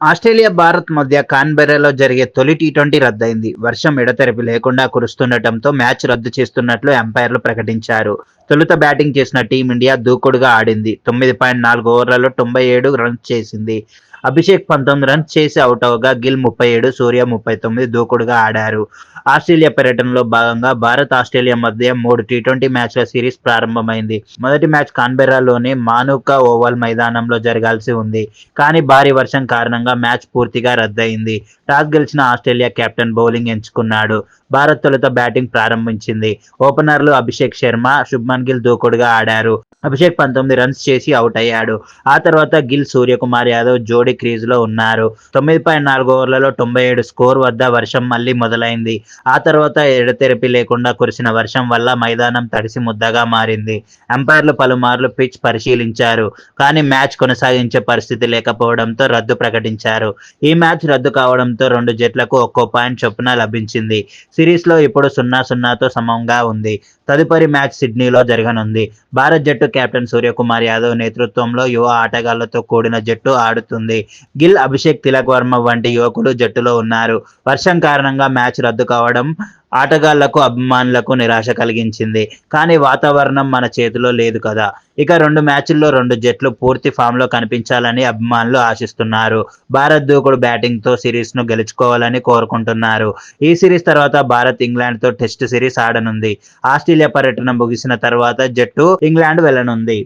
Australia Bharat మధ్య కాన్బెర్రాలో జరిగే తొలి టీ ట్వంటీ రద్దయింది. వర్షం ఎడతెరపి లేకుండా కురుస్తుండటంతో మ్యాచ్ రద్దు చేస్తున్నట్లు అంపైర్లు ప్రకటించారు. తొలుత బ్యాటింగ్ చేసిన టీమిండియా దూకుడుగా ఆడింది. తొమ్మిది పాయింట్ నాలుగు ఓవర్లలో తొంభై ఏడు రన్స్ చేసింది. అభిషేక్ పంతొమ్మిది రన్స్ చేసి అవుట్ అవగా గిల్ ముప్పై ఏడు సూర్య ముప్పై తొమ్మిది దూకుడుగా ఆడారు. ఆస్ట్రేలియా పర్యటనలో భాగంగా భారత్ ఆస్ట్రేలియా మధ్య మూడు టీ ట్వంటీ మ్యాచ్ల సిరీస్ ప్రారంభమైంది. మొదటి మ్యాచ్ కాన్బెర్రాలోని మానుకా ఓవల్ మైదానంలో జరగాల్సి ఉంది. కానీ భారీ వర్షం కారణంగా మ్యాచ్ పూర్తిగా రద్దయింది. టాస్ గెలిచిన ఆస్ట్రేలియా కెప్టెన్ బౌలింగ్ ఎంచుకున్నాడు. భారత్ తొలుత బ్యాటింగ్ ప్రారంభించింది. ఓపెనర్లు అభిషేక్ శర్మ శుభ్మన్ గిల్ దూకుడుగా ఆడారు. అభిషేక్ పంతొమ్మిది రన్స్ చేసి అవుట్ అయ్యాడు. ఆ తర్వాత గిల్ సూర్యకుమార్ యాదవ్ జోడీ క్రీజ్లో ఉన్నారు. తొమ్మిది పాయింట్ నాలుగు ఓవర్లలో తొంభై ఏడు స్కోర్ వద్ద వర్షం మళ్ళీ మొదలైంది. ఆ తర్వాత ఎడతెరిపి లేకుండా కురిసిన వర్షం వల్ల మైదానం తడిసి ముద్దగా మారింది. అంపైర్లు పలుమార్లు పిచ్ పరిశీలించారు. కానీ మ్యాచ్ కొనసాగించే పరిస్థితి లేకపోవడంతో రద్దు ప్రకటించారు. ఈ మ్యాచ్ రద్దు కావడంతో రెండు జట్లకు ఒక్కో పాయింట్ చొప్పున లభించింది. సిరీస్లో ఇప్పుడు సున్నా సున్నాతో సమంగా ఉంది. తదుపరి మ్యాచ్ సిడ్నీలో జరగనుంది. భారత్ జట్టు కెప్టెన్ సూర్యకుమార్ యాదవ్ నేతృత్వంలో యువ ఆటగాళ్ళతో కూడిన జట్టు ఆడుతుంది. గిల్ అభిషేక్ తిలక్ వర్మ వంటి యువకులు జట్టులో ఉన్నారు. వర్షం కారణంగా మ్యాచ్ రద్దు కావడం ఆటగాళ్ళకు అభిమానులకు నిరాశ కలిగించింది. కానీ వాతావరణం మన చేతిలో లేదు కదా. ఇక రెండు మ్యాచ్ల్లో రెండు జట్లు పూర్తి ఫామ్లో కనిపించాలని అభిమానులు ఆశిస్తున్నారు. భారత్ దూకుడు బ్యాటింగ్తో సిరీస్ను గెలుచుకోవాలని కోరుకుంటున్నారు. ఈ సిరీస్ తర్వాత భారత్ ఇంగ్లాండ్తో టెస్ట్ సిరీస్ ఆడనుంది. ఆస్ట్రేలియా పర్యటన ముగిసిన తర్వాత జట్టు ఇంగ్లాండ్ వెళ్ళనుంది